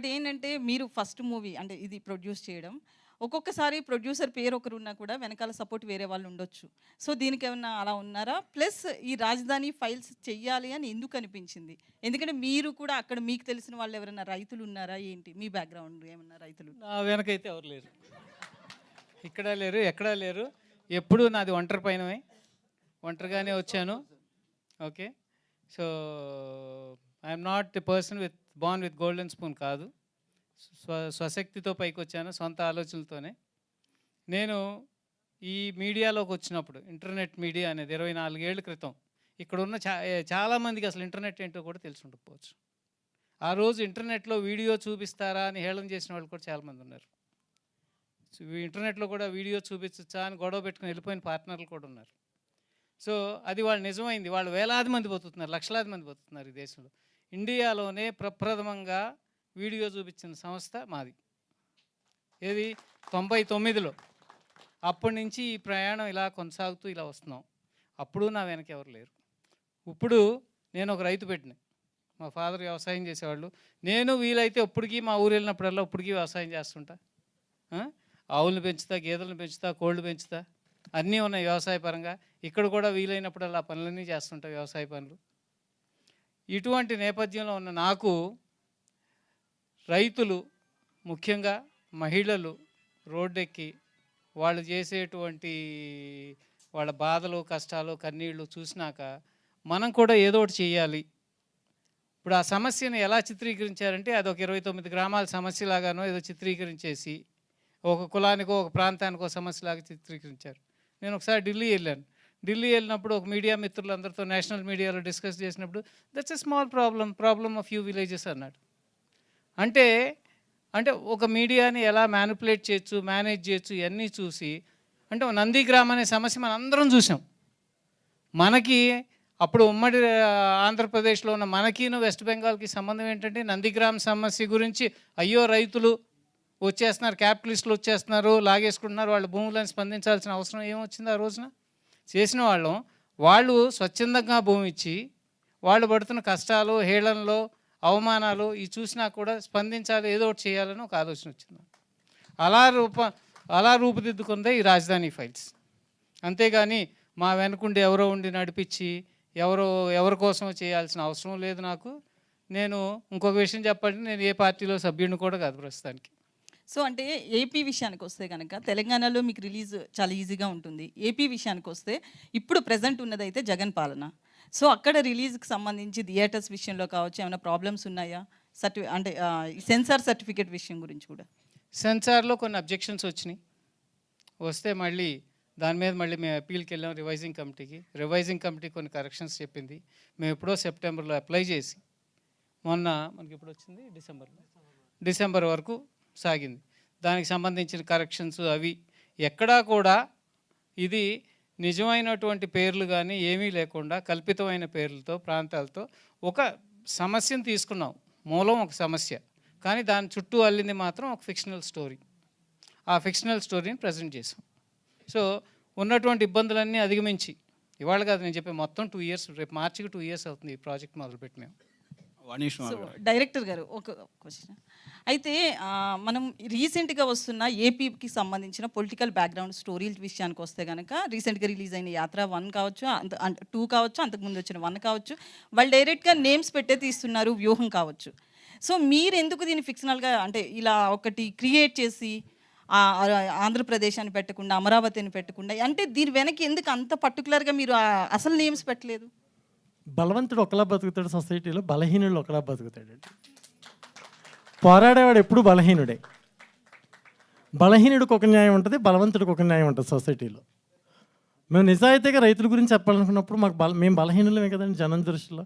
But ఏంటంటే మీరు first movie అంటే ఇది ప్రొడ్యూస్ చేయడం. ఒక్కొక్కసారి ప్రొడ్యూసర్ పేరు ఒకరు ఉన్నా కూడా వెనకాల సపోర్ట్ వేరే వాళ్ళు ఉండొచ్చు. సో దీనికి ఏమన్నా అలా ఉన్నారా? ప్లస్ ఈ రాజధాని ఫైల్స్ చెయ్యాలి అని ఎందుకు అనిపించింది? ఎందుకంటే మీరు కూడా అక్కడ మీకు తెలిసిన వాళ్ళు ఎవరైనా రైతులు ఉన్నారా? ఏంటి? మీ బ్యాక్గ్రౌండ్ ఏమన్నా రైతులు? నా వెనకైతే ఎవరు లేరు. ఇక్కడ లేరు ఎక్కడా లేరు. ఎప్పుడు నాది ఒంటరి పైనమే. ఒంటరిగానే వచ్చాను. Okay. So I'm not the person with born with golden spoon కాదు. స్వ స్వశక్తితో పైకి వచ్చాను సొంత ఆలోచనలతోనే. నేను ఈ మీడియాలోకి వచ్చినప్పుడు ఇంటర్నెట్ మీడియా అనేది ఇరవై నాలుగేళ్ళ క్రితం ఇక్కడ ఉన్న చా చాలామందికి అసలు ఇంటర్నెట్ ఏంటో కూడా తెలిసి ఉండకపోవచ్చు. ఆ రోజు ఇంటర్నెట్లో వీడియో చూపిస్తారా అని హేళన చేసిన వాళ్ళు కూడా చాలామంది ఉన్నారు. ఇంటర్నెట్లో కూడా వీడియో చూపించచ్చా అని గొడవ పెట్టుకుని వెళ్ళిపోయిన పార్ట్నర్లు కూడా ఉన్నారు. సో అది వాళ్ళు నిజమైంది. వాళ్ళు వేలాది మంది బతుకుతున్నారు లక్షలాది మంది బతుకుతున్నారు ఈ దేశంలో. ఇండియాలోనే ప్రప్రథమంగా వీడియో చూపించిన సంస్థ మాది. ఏది? తొంభై తొమ్మిదిలో. అప్పటి నుంచి ఈ ప్రయాణం ఇలా కొనసాగుతూ ఇలా వస్తున్నాం. అప్పుడు నా వెనక ఎవరు లేరు. ఇప్పుడు నేను ఒక రైతు పెట్టిన. మా ఫాదర్ వ్యవసాయం చేసేవాళ్ళు. నేను వీలైతే ఇప్పటికీ మా ఊరు వెళ్ళినప్పుడల్లా ఇప్పటికీ వ్యవసాయం చేస్తుంటా. ఆవులను పెంచుతా గేదెలను పెంచుతా కోళ్ళు పెంచుతా. అన్నీ ఉన్నాయి వ్యవసాయ పరంగా. ఇక్కడ కూడా వీలైనప్పుడల్లా పనులన్నీ చేస్తుంటా వ్యవసాయ పనులు. ఇటువంటి నేపథ్యంలో ఉన్న నాకు రైతులు ముఖ్యంగా మహిళలు రోడ్డెక్కి వాళ్ళు చేసేటువంటి వాళ్ళ బాధలు కష్టాలు కన్నీళ్ళు చూసినాక మనం కూడా ఏదో ఒకటి చేయాలి. ఇప్పుడు ఆ సమస్యను ఎలా చిత్రీకరించారంటే అది ఒక ఇరవై తొమ్మిది గ్రామాల సమస్యలాగానో ఏదో చిత్రీకరించేసి ఒక కులానికో ఒక ప్రాంతానికో సమస్యలాగా చిత్రీకరించారు. నేను ఒకసారి ఢిల్లీ వెళ్ళాను. ఢిల్లీ వెళ్ళినప్పుడు ఒక మీడియా మిత్రులందరితో నేషనల్ మీడియాలో డిస్కస్ చేసినప్పుడు that's a small problem problem of few villages అన్నాడు. అంటే అంటే ఒక మీడియాని ఎలా మ్యానిపులేట్ చేయొచ్చు మేనేజ్ చేయొచ్చు ఇవన్నీ చూసి అంటే నందిగ్రామ్ అనే సమస్య మనం అందరం చూసాం. మనకి అప్పుడు ఉమ్మడి ఆంధ్రప్రదేశ్లో ఉన్న మనకిను వెస్ట్ బెంగాల్కి సంబంధం ఏంటంటే నందిగ్రామ్ సమస్య గురించి అయ్యో రైతులు వచ్చేస్తున్నారు క్యాపిటలిస్టులు వచ్చేస్తున్నారు లాగేసుకుంటున్నారు వాళ్ళ భూములను స్పందించాల్సిన అవసరం ఏమొచ్చింది ఆ రోజున? చేసిన వాళ్ళం. వాళ్ళు స్వచ్ఛందంగా భూమి ఇచ్చి వాళ్ళు పడుతున్న కష్టాలు హేళనలు అవమానాలు ఈ చూసినా కూడా స్పందించాలి ఏదో ఒకటి చేయాలని ఒక ఆలోచన వచ్చింది. అలా రూప అలా రూపుదిద్దుకుందే ఈ రాజధాని ఫైల్స్. అంతేగాని మా వెనకుండి ఎవరో ఉండి నడిపించి ఎవరో ఎవరి కోసమో చేయాల్సిన అవసరం లేదు నాకు. నేను ఇంకొక విషయం చెప్పాలంటే నేను ఏ పార్టీలో సభ్యుడిని కూడా కాదు ప్రస్తుతానికి. సో అంటే ఏపీ విషయానికి వస్తే కనుక తెలంగాణలో మీకు రిలీజ్ చాలా ఈజీగా ఉంటుంది. ఏపీ విషయానికి వస్తే ఇప్పుడు ప్రజెంట్ ఉన్నదైతే జగన్ పాలన. సో అక్కడ రిలీజ్కి సంబంధించి థియేటర్స్ విషయంలో కావచ్చు ఏమైనా ప్రాబ్లమ్స్ ఉన్నాయా? సర్టి అంటే సెన్సార్ సర్టిఫికేట్ విషయం గురించి కూడా. సెన్సార్లో కొన్ని అబ్జెక్షన్స్ వచ్చినాయి. వస్తే మళ్ళీ దాని మీద మళ్ళీ మేము అప్పీల్కి వెళ్ళాం రివైజింగ్ కమిటీకి రివైజింగ్ కమిటీ కొన్ని కరెక్షన్స్ చెప్పింది. మేము ఎప్పుడో సెప్టెంబర్లో అప్లై చేసి మొన్న మనకి ఇప్పుడు వచ్చింది? డిసెంబర్లో డిసెంబర్ వరకు సాగింది. దానికి సంబంధించిన కరెక్షన్స్ అవి ఎక్కడా కూడా ఇది నిజమైనటువంటి పేర్లు కానీ ఏమీ లేకుండా కల్పితమైన పేర్లతో ప్రాంతాలతో ఒక సమస్యను తీసుకున్నాం. మూలం ఒక సమస్య. కానీ దాని చుట్టూ అల్లింది మాత్రం ఒక ఫిక్షనల్ స్టోరీ ఆ ఫిక్షనల్ స్టోరీని ప్రజెంట్ చేసాం. సో ఉన్నటువంటి ఇబ్బందులన్నీ అధిగమించి ఇవాళ కాదు నేను చెప్పే మొత్తం టూ ఇయర్స్ రేపు మార్చికి టూ ఇయర్స్ అవుతుంది ఈ ప్రాజెక్ట్ మొదలుపెట్టి మేము. డైరెక్టర్ గారు ఒక క్వశ్చన్. అయితే మనం రీసెంట్గా వస్తున్న ఏపీకి సంబంధించిన పొలిటికల్ బ్యాక్గ్రౌండ్ స్టోరీల విషయానికి వస్తే కనుక రీసెంట్గా రిలీజ్ అయిన యాత్ర వన్ కావచ్చు అంత టూ కావచ్చు అంతకుముందు వచ్చిన వన్ కావచ్చు వాళ్ళు డైరెక్ట్గా నేమ్స్ పెట్టే తీస్తున్నారు వ్యూహం కావచ్చు. సో మీరు ఎందుకు దీన్ని ఫిక్షనల్గా అంటే ఇలా ఒకటి క్రియేట్ చేసి ఆంధ్రప్రదేశ్ అని పెట్టకుండా అమరావతి అని పెట్టకుండా అంటే దీని వెనక్కి ఎందుకు అంత పర్టికులర్గా మీరు అసలు నేమ్స్ పెట్టలేదు? బలవంతుడు ఒకలా బతుకుతాడు సొసైటీలో బలహీనుడు ఒకలా బతుకుతాడు. పోరాడేవాడు ఎప్పుడు బలహీనుడే. బలహీనుడికి ఒక న్యాయం ఉంటుంది బలవంతుడికి ఒక న్యాయం ఉంటుంది సొసైటీలో. మేము నిజాయితీగా రైతుల గురించి చెప్పాలనుకున్నప్పుడు మాకు బల మేము బలహీనులమే కదండి జనం దృష్టిలో.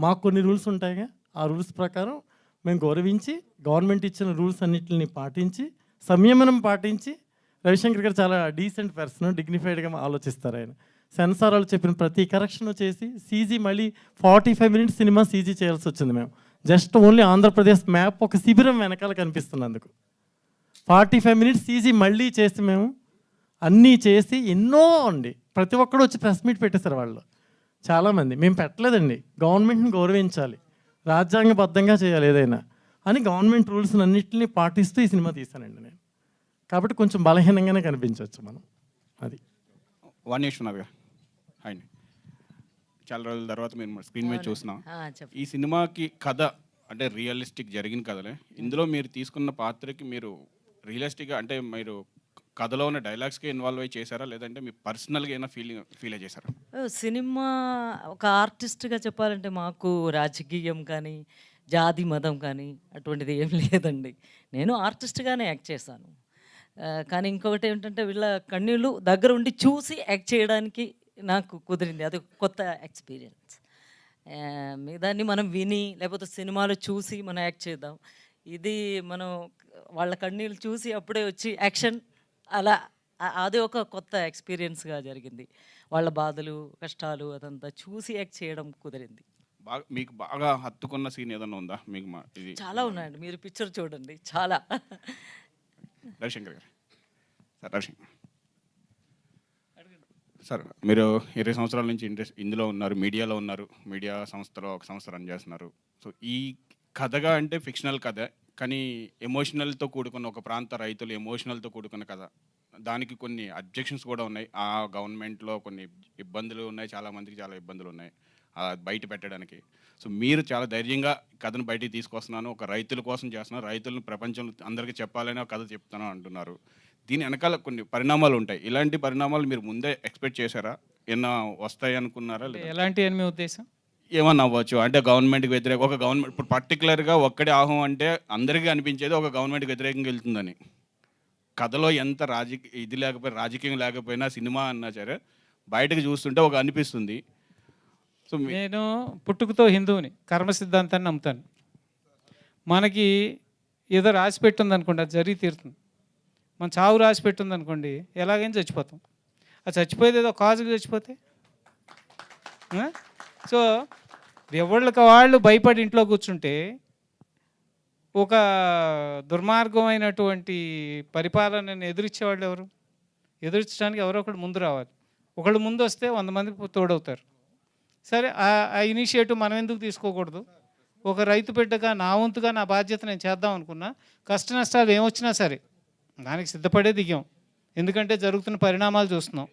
మాకు కొన్ని రూల్స్ ఉంటాయిగా ఆ రూల్స్ ప్రకారం మేము గౌరవించి గవర్నమెంట్ ఇచ్చిన రూల్స్ అన్నిటిని పాటించి సంయమనం పాటించి రవిశంకర్ గారు చాలా డీసెంట్ పర్సన్ డిగ్నిఫైడ్గా ఆలోచిస్తారు ఆయన. సెన్సార్ వాళ్ళు చెప్పిన ప్రతి కరెక్షన్ చేసి సీజీ మళ్ళీ forty five minutes cinema CG చేయాల్సి వచ్చింది మేము. జస్ట్ ఓన్లీ ఆంధ్రప్రదేశ్ మ్యాప్ ఒక శిబిరం వెనకాల కనిపిస్తున్నందుకు. ఫార్టీ ఫైవ్ మినిట్స్ సీజీ మళ్ళీ చేసి మేము అన్నీ చేసి ఎన్నో అండి. ప్రతి ఒక్కడు వచ్చి ప్రెస్ మీట్ పెట్టేశారు వాళ్ళు. చాలామంది. మేము పెట్టలేదండి. గవర్నమెంట్ని గౌరవించాలి. రాజ్యాంగబద్ధంగా చేయాలి ఏదైనా అని గవర్నమెంట్ రూల్స్ అన్నింటినీ పాటిస్తూ ఈ సినిమా తీశానండి నేను. కాబట్టి కొంచెం బలహీనంగానే కనిపించవచ్చు మనం. అది. వన్ ఇష్యూ గారు హాయ్ చాలా రోజుల తర్వాత మేము స్క్రీన్ మీద చెప్పు. ఈ సినిమాకి కథ అంటే రియలిస్టిక్ జరిగిన కథలే. ఇందులో మీరు తీసుకున్న పాత్రకి మీరు రియలిస్టిక్గా అంటే మీరు కథలో ఉన్న డైలాగ్స్కి ఇన్వాల్వ్ అయ్యి చేశారా? లేదంటే మీ పర్సనల్గా ఏమైనా ఫీలింగ్ ఫీల్ చేశారా? సినిమా ఒక ఆర్టిస్ట్గా చెప్పాలంటే మాకు రాజకీయం కానీ జాతి మతం కానీ అటువంటిది ఏం లేదండి. నేను ఆర్టిస్ట్గానే యాక్ట్ చేశాను. కానీ ఇంకొకటి ఏంటంటే వీళ్ళ కన్నీళ్ళు దగ్గర ఉండి చూసి యాక్ట్ చేయడానికి నాకు కుదిరింది. అది కొత్త ఎక్స్పీరియన్స్. దాన్ని మనం విని లేకపోతే సినిమాలో చూసి మనం యాక్ట్ చేద్దాం. ఇది మనం వాళ్ళ కన్నీళ్ళు చూసి అప్పుడే వచ్చి యాక్షన్ అలా అది ఒక కొత్త ఎక్స్పీరియన్స్గా జరిగింది. వాళ్ళ బాధలు కష్టాలు అదంతా చూసి యాక్ట్ చేయడం కుదిరింది. బాగా మీకు బాగా హత్తుకున్న సీన్ ఏదైనా ఉందా? మీకు మా ఇది చాలా ఉన్నాయండి. మీరు పిక్చర్ చూడండి. చాలా. రవిశంకర్ గారు. సార్ రవిశంకర్. సార్ మీరు ఇరవై సంవత్సరాల నుంచి ఇంట్రెస్ట్ ఇందులో ఉన్నారు మీడియాలో ఉన్నారు మీడియా సంస్థలో ఒక సంస్థ రన్ చేస్తున్నారు. సో ఈ కథగా అంటే ఫిక్షనల్ కథ కానీ ఎమోషనల్తో కూడుకున్న ఒక ప్రాంత రైతులు ఎమోషనల్తో కూడుకున్న కథ. దానికి కొన్ని అబ్జెక్షన్స్ కూడా ఉన్నాయి. ఆ గవర్నమెంట్లో కొన్ని ఇబ్బందులు ఉన్నాయి చాలామందికి చాలా ఇబ్బందులు ఉన్నాయి బయట పెట్టడానికి. సో మీరు చాలా ధైర్యంగా కథను బయటికి తీసుకొస్తున్నాను ఒక రైతుల కోసం చేస్తున్నాను రైతులను ప్రపంచం అందరికీ చెప్పాలని ఒక కథ చెప్తాను అంటున్నారు. దీని వెనకాల కొన్ని పరిణామాలు ఉంటాయి. ఇలాంటి పరిణామాలు మీరు ముందే ఎక్స్పెక్ట్ చేశారా? ఏమన్నా వస్తాయి అనుకున్నారా లేదా? ఎలాంటి అని మీ ఉద్దేశం? ఏమన్నా అవ్వచ్చు. అంటే గవర్నమెంట్కి వ్యతిరేక ఒక గవర్నమెంట్ ఇప్పుడు పర్టికులర్గా ఒక్కడే ఆహం అంటే అందరికీ అనిపించేది ఒక గవర్నమెంట్కి వ్యతిరేకంగా వెళ్తుందని. కథలో ఎంత రాజకీయ ఇది లేకపోయినా రాజకీయం లేకపోయినా సినిమా అన్నా సరే బయటకు చూస్తుంటే ఒక అనిపిస్తుంది. సో మీ- నేను పుట్టుకతో హిందువుని కర్మ సిద్ధాంతాన్ని నమ్ముతాను. మనకి ఏదో రాసి పెట్టింది అనుకోండి అది జరిగి తీరుతుంది. మన చావు రాసి పెట్టింది అనుకోండి ఎలాగైనా చచ్చిపోతాం. అది చచ్చిపోయేది ఏదో కాజుగా చచ్చిపోతే? సో ఎవళ్ళకి వాళ్ళు భయపడి ఇంట్లో కూర్చుంటే ఒక దుర్మార్గమైనటువంటి పరిపాలనను ఎదురించేవాళ్ళు ఎవరు? ఎదురించడానికి ఎవరో ఒకడు ముందు రావాలి. ఒకళ్ళు ముందు వస్తే వంద మంది తోడవుతారు. సరే ఆ- ఆ ఇనిషియేటివ్ మనం ఎందుకు తీసుకోకూడదు? ఒక రైతు బిడ్డగా నా వంతుగా నా బాధ్యత నేను చేద్దాం అనుకున్నా కష్ట నష్టాలు ఏమొచ్చినా సరే దానికి సిద్ధపడే దిగాం. ఎందుకంటే జరుగుతున్న పరిణామాలు చూస్తున్నాం.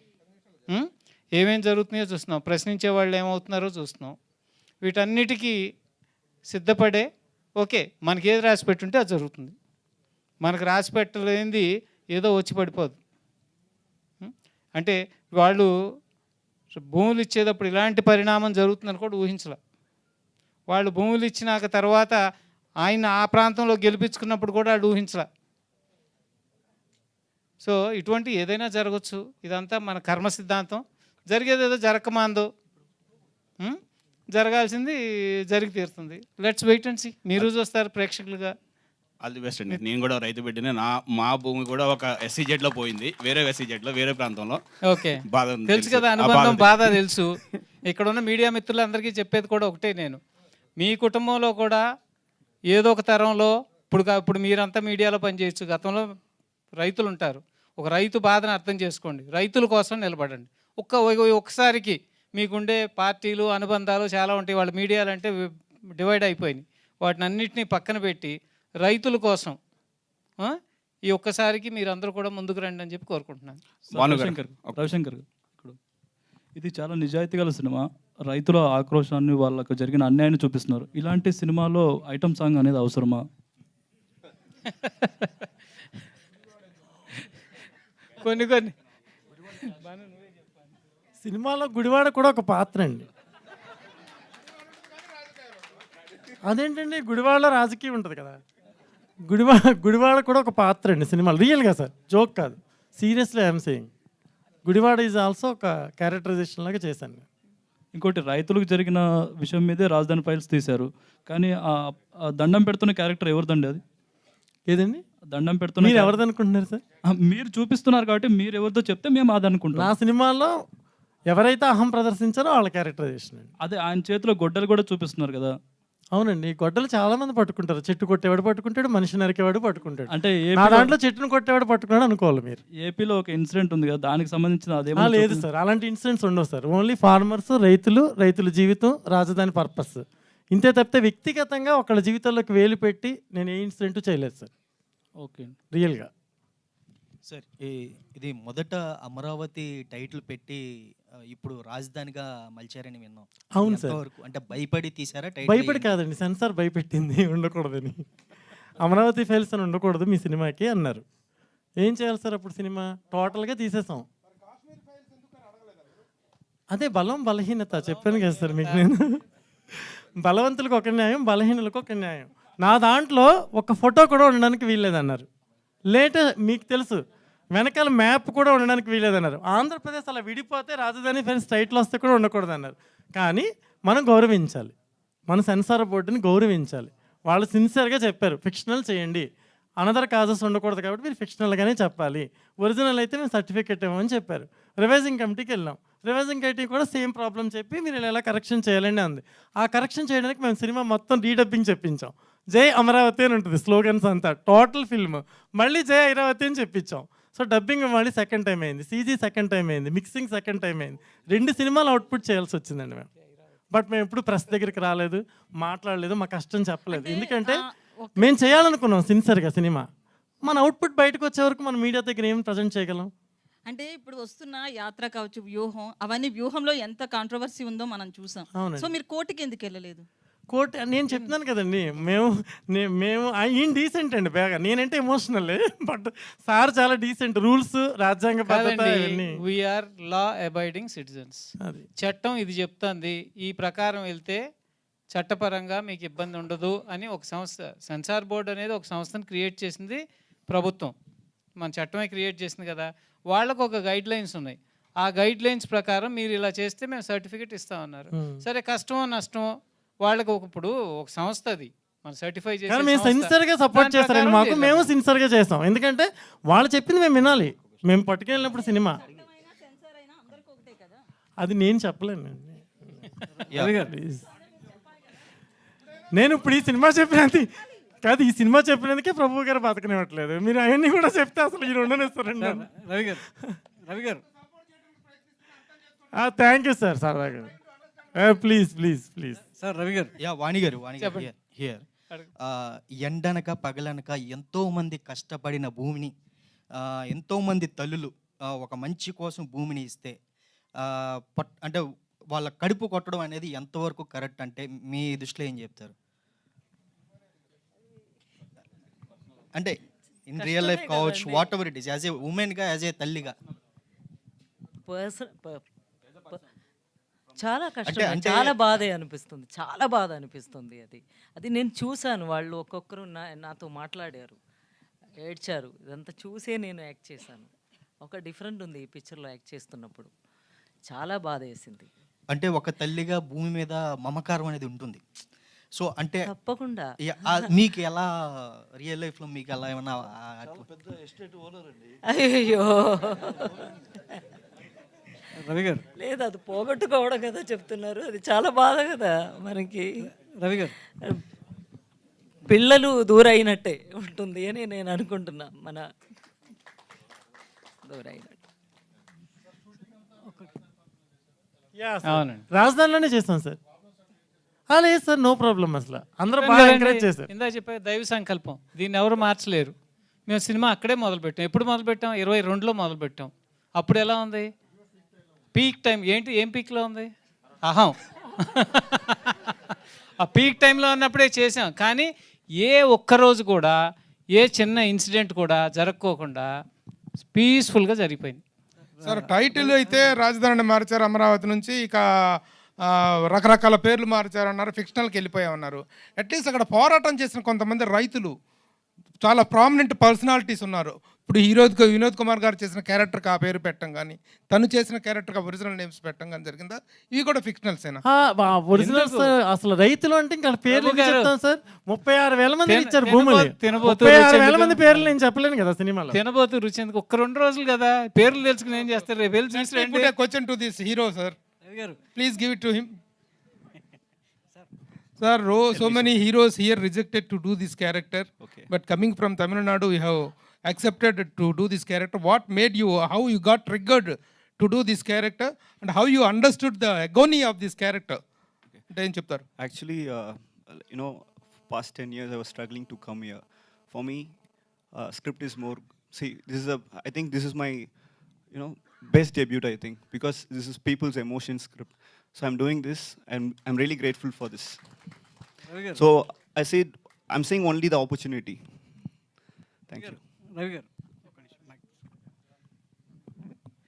ఏమేమి ఏమేం జరుగుతున్నాయో చూస్తున్నాం. ప్రశ్నించే వాళ్ళు ఏమవుతున్నారో చూస్తున్నాం. వీటన్నిటికీ సిద్ధపడే ఓకే మనకి ఏది రాసి పెట్టుంటే అది జరుగుతుంది. మనకు రాసి పెట్టలేనిది ఏదో వచ్చి పడిపోదు. అంటే వాళ్ళు భూములు ఇచ్చేటప్పుడు ఇలాంటి పరిణామం జరుగుతుందని కూడా ఊహించలే. వాళ్ళు భూములు ఇచ్చినాక తర్వాత ఆయన ఆ ప్రాంతంలో గెలిపించుకున్నప్పుడు కూడా వాళ్ళు ఊహించలే. సో ఇటువంటి ఏదైనా జరగచ్చు. ఇదంతా మన కర్మ సిద్ధాంతం. జరిగేది ఏదో జరగమాందో? జరగాల్సింది జరిగి తీరుతుంది. లెట్స్ వెయిట్ అండ్ సి మీరు చూస్తారు ప్రేక్షకులుగా. ఆల్ ది బెస్ట్ అండి. నేను కూడా రైతు బిడ్డనే. నా మా భూమి కూడా ఒక ఎస్సీ జెడ్లో పోయింది. వేరే ఎస్సీ జెడ్లో వేరే ప్రాంతంలో. ఓకే. బాధ తెలుసు కదా అనుబంధం బాధ తెలుసు. ఇక్కడ ఉన్న మీడియా మిత్రులందరికీ చెప్పేది కూడా ఒకటే నేను. మీ కుటుంబంలో కూడా ఏదో ఒక తరంలో ఇప్పుడు ఇప్పుడు మీరంతా మీడియాలో పనిచేయచ్చు. గతంలో రైతులు ఉంటారు ఒక రైతు బాధను అర్థం చేసుకోండి. రైతుల కోసం నిలబడండి. ఒక్క ఒక్కసారికి మీకుండే పార్టీలు అనుబంధాలు చాలా ఉంటాయి. వాళ్ళ మీడియాలు అంటే డివైడ్ అయిపోయినాయి. వాటిని అన్నింటినీ పక్కన పెట్టి రైతుల కోసం ఆ, ఈ ఒక్కసారికి మీరందరూ కూడా ముందుకు రండి అని చెప్పి కోరుకుంటున్నాను. రవిశంకర్ ఇక్కడ ఇది చాలా నిజాయితీ గల సినిమా. రైతుల ఆక్రోశాన్ని వాళ్ళకు జరిగిన అన్యాయాన్ని చూపిస్తున్నారు. ఇలాంటి సినిమాలో ఐటమ్ సాంగ్ అనేది అవసరమా? కొన్ని కొన్ని. సినిమాలో గుడివాడ కూడా ఒక పాత్ర అండి. అదేంటండి? గుడివాడలో రాజకీయం ఉంటుంది కదా. గుడివాడ గుడివాడ కూడా ఒక పాత్ర అండి సినిమాలో. రియల్గా సార్. జోక్ కాదు. Seriously I'm saying Gudivada is also ఒక క్యారెక్టరైజేషన్ లాగా చేశాను నేను. ఇంకోటి రైతులకు జరిగిన విషయం మీదే రాజధాని ఫైల్స్ తీశారు. కానీ దండం పెడుతున్న క్యారెక్టర్ ఎవరిదండి అది? ఏదండి? దండం పెడుతున్న మీరు ఎవరిది అనుకుంటున్నారు సార్? మీరు చూపిస్తున్నారు కాబట్టి మీరు ఎవరిదో చెప్తే మేము అది అనుకుంటాం నా సినిమాలో ఎవరైతే అహం ప్రదర్శించారో వాళ్ళ క్యారెక్టరైజేషన్ అండి అదే ఆయన చేతిలో గొడ్డలు కూడా చూపిస్తున్నారు కదా. అవునండి ఈ గొడ్డలు చాలా మంది పట్టుకుంటారు. చెట్టు కొట్టేవాడు పట్టుకుంటాడు మనిషి నరికేవాడు పట్టుకుంటాడు. అంటే నా ఏపీలో దాంట్లో చెట్టును కొట్టేవాడు పట్టుకున్నాడు అనుకోవాలి మీరు. ఏపీలో ఒక ఇన్సిడెంట్ ఉంది కదా దానికి సంబంధించిన ఆ, అదేమో లేదు సార్ అలాంటి ఇన్సిడెంట్స్ ఉండవు సార్. ఓన్లీ ఫార్మర్స్ రైతులు రైతుల జీవితం రాజధాని పర్పస్. ఇంతే తప్పితే వ్యక్తిగతంగా ఒకళ్ళ జీవితాల్లోకి వేలు పెట్టి నేను ఏ ఇన్సిడెంట్ చేయలేదు సార్. ఓకే. రియల్గా. సార్ ఈ- ఇది మొదట అమరావతి టైటిల్ పెట్టి ఇప్పుడు రాజధానిగా మలిచారని విన్నాం. అవును సార్. అంటే భయపడి తీసారా టైటిల్? భయపడి కాదండి సెన్సార్ భయపెట్టింది ఉండకూడదని. అమరావతి ఫైల్స్ అని ఉండకూడదు మీ సినిమాకి అన్నారు. ఏం చేయాలి సార్ అప్పుడు సినిమా? టోటల్గా తీసేసాం. అదే బలం బలహీనత చెప్పాను కదా సార్ మీకు నేను. బలవంతులకు ఒక న్యాయం బలహీనులకు ఒక న్యాయం. నా దాంట్లో ఒక ఫోటో కూడా ఉండడానికి వీల్లేదన్నారు. లేట మీకు తెలుసు వెనకాల మ్యాప్ కూడా ఉండడానికి వీల్లేదన్నారు. ఆంధ్రప్రదేశ్ అలా విడిపోతే రాజధాని ఫ్రెండ్స్ టైటిల్ వస్తే కూడా ఉండకూడదు అన్నారు కానీ మనం గౌరవించాలి. మన సెన్సార్ బోర్డుని గౌరవించాలి. వాళ్ళు సిన్సియర్గా చెప్పారు ఫిక్షనల్ చేయండి. అనదర్ కాజెస్ ఉండకూడదు కాబట్టి మీరు ఫిక్షనల్గానే చెప్పాలి. ఒరిజినల్ అయితే మేము సర్టిఫికెట్ ఇవ్వమని చెప్పారు. రివైజింగ్ కమిటీకి వెళ్ళాం. రివైజింగ్ కమిటీ కూడా సేమ్ ప్రాబ్లం చెప్పి మీరు ఇలా ఎలా కరెక్షన్ చేయాలండి అంది. ఆ కరెక్షన్ చేయడానికి మేము సినిమా మొత్తం రీడబ్బింగ్ చెప్పించాం. జై అమరావతి అని ఉంటుంది స్లోగన్స్ అంతా టోటల్ ఫిల్మ్ మళ్ళీ జై ఐరావతి అని చెప్పించాం. సో డబ్బింగ్ మళ్ళీ సెకండ్ టైం అయింది సీజీ సెకండ్ టైం అయింది మిక్సింగ్ సెకండ్ టైం అయింది. రెండు సినిమాలు అవుట్పుట్ చేయాల్సి వచ్చిందండి మేము. బట్ మేము ఎప్పుడు ప్రెస్ దగ్గరికి రాలేదు మాట్లాడలేదు మా కష్టం చెప్పలేదు. ఎందుకంటే మేము చేయాలనుకున్నాం సిన్సియర్గా సినిమా. మన అవుట్పుట్ బయటకు వచ్చే వరకు మన మీడియా దగ్గర ఏం ప్రజెంట్ చేయగలం? అంటే ఇప్పుడు వస్తున్న యాత్ర కావచ్చు వ్యూహం అవన్నీ వ్యూహంలో ఎంత కాంట్రవర్సీ ఉందో మనం చూసాం. సో మీరు కోర్టుకి ఎందుకు వెళ్ళలేదు? కోర్టు నేను చెప్తున్నాను కదండి మేము మేము ఈయన డీసెంట్ అండి బాగా. నేనంటే ఎమోషనల్ బట్ సార్ చాలా డీసెంట్ రూల్స్ రాజ్యాంగ we are law abiding citizens అది. చట్టం ఇది చెప్తుంది ఈ ప్రకారం వెళ్తే చట్టపరంగా మీకు ఇబ్బంది ఉండదు అని ఒక సంస్థ సెన్సార్ బోర్డు అనేది ఒక సంస్థను క్రియేట్ చేసింది ప్రభుత్వం. మన చట్టమే క్రియేట్ చేసింది కదా వాళ్ళకు ఒక గైడ్ లైన్స్ ఉన్నాయి. ఆ గైడ్ లైన్స్ ప్రకారం మీరు ఇలా చేస్తే మేము సర్టిఫికేట్ ఇస్తామన్నారు. సరే కష్టమో నష్టమో వాళ్ళకు ఒక ఇప్పుడు ఒక సంస్థ అది. మన సర్టిఫై చేసే మేము. సిన్సియర్గా సపోర్ట్ చేస్తారండి ప్రకారం మాకు. మేము సిన్సియర్గా చేస్తాం. ఎందుకంటే వాళ్ళు చెప్పింది మేము వినాలి. మేము పట్టుకెళ్ళినప్పుడు సినిమా. అది నేను చెప్పలేను. నేను ఇప్పుడు ఈ సినిమా చెప్పినది కాదు ఈ సినిమా చెప్పినందుకే ప్రభు గారు బతకనివ్వట్లేదు. మీరు అవన్నీ కూడా చెప్తే అసలు ఈ ఉండనిస్తారండి Ravi garu Ravi garu. Thank you sir Sarada గారు. Please please please sir Ravi గారు. యా వాణి గారు వాణి గారు హియర్ ఎండనక పగలనక ఎంతో మంది కష్టపడిన భూమిని ఆ, ఎంతో మంది తల్లులు ఒక మంచి కోసం భూమిని ఇస్తే పట్- అంటే వాళ్ళ కడుపు కొట్టడం అనేది ఎంతవరకు కరెక్ట్ అంటే మీ దృష్టిలో ఏం చెప్తారు? అంటే ఇన్ రియల్ లైఫ్ కావచ్చు whatever it is as a ఉమెన్గా as a తల్లిగా. పర్సన్ చాలా కష్టం చాలా బాధ అనిపిస్తుంది చాలా బాధ అనిపిస్తుంది అది. అది నేను చూశాను వాళ్ళు ఒక్కొక్కరు నా నాతో మాట్లాడారు ఏడ్చారు ఇదంతా చూసే నేను యాక్ట్ చేశాను. ఒక డిఫరెంట్ ఉంది ఈ పిక్చర్లో యాక్ట్ చేస్తున్నప్పుడు. చాలా బాధ వేసింది అంటే ఒక తల్లిగా భూమి మీద మమకారం అనేది ఉంటుంది. సో అంటే తప్పకుండా. మీకు ఎలా రియల్ లైఫ్లో మీకు ఎలా ఏమన్నా అయ్యో రవి గారు. లేదు అది పోగొట్టుకోవడం కదా చెప్తున్నారు. అది చాలా బాధ కదా మనకి. రవి గారు. పిల్లలు దూరైనట్టే ఉంటుంది అని నేను అనుకుంటున్నా మన దూరైనట్టు. అవునండి. రాజధానిలోనే చేస్తాం సార్ లేదు సార్ నో ప్రాబ్లం అసలు. అందరూ బాగా ఎంకరేజ్ చేశారు. ఇందా చెప్పే దైవ సంకల్పం. దీన్ని ఎవరు మార్చలేరు. మేము సినిమా అక్కడే మొదలుపెట్టాం. ఎప్పుడు మొదలుపెట్టాం? ఇరవై రెండులో మొదలుపెట్టాం. అప్పుడు ఎలా ఉంది? పీక్ టైం ఏంటి? ఏం పీక్లో ఉంది? అహం. ఆ పీక్ టైంలో ఉన్నప్పుడే చేసాం కానీ ఏ ఒక్కరోజు కూడా ఏ చిన్న ఇన్సిడెంట్ కూడా జరగకోకుండా పీస్ఫుల్గా జరిగిపోయింది. సార్ టైటిల్ అయితే రాజధానిని మార్చారు అమరావతి నుంచి. ఇక రకరకాల పేర్లు మార్చారన్నారు ఫిక్షనల్కి వెళ్ళిపోయామన్నారు. అట్లీస్ట్ అక్కడ పోరాటం చేసిన కొంతమంది రైతులు చాలా ప్రామినెంట్ పర్సనాలిటీస్ ఉన్నారు. ఇప్పుడు హీరోద్ వినోద్ కుమార్ గారు చేసిన క్యారెక్టర్కి ఆ పేరు పెట్టడం కానీ తను చేసిన క్యారెక్టర్కి ఒరిజినల్ నేమ్స్ పెట్టడం కానీ జరిగిందా? ఇవి కూడా ఫిక్షనల్సేనా ఒరిజినల్ అసలు రైతులు అంటే ఇంకా పేర్లు. చెప్తాం సార్. ముప్పై ఆరు వేల మంది ఇచ్చారు భూములు. తినబోతూ వేల మంది పేర్లు నేను చెప్పలేను కదా సినిమాలో. తినబోతు రుచి ఎందుకు ఒక్క రెండు రోజులు కదా పేర్లు తెలుసుకుని ఏం చేస్తారు? రేపు. Question to this hero sir Please give it to him. Sir, oh, so many heroes here rejected to do this character. But coming from Tamil Nadu, we have accepted to do this character. What made you, how you got triggered to do this character and how you understood the agony of this character? Okay. Actually, uh, you know, past 10 years I was struggling to come here. For me, uh, script is more, see, this is a, I think this is my, you know, best debut, I think, because this is people's emotion script. So I'm doing this, and I'm really grateful for this. So I said, I'm saying only the opportunity. Thank Ravigar. you. Ravigar.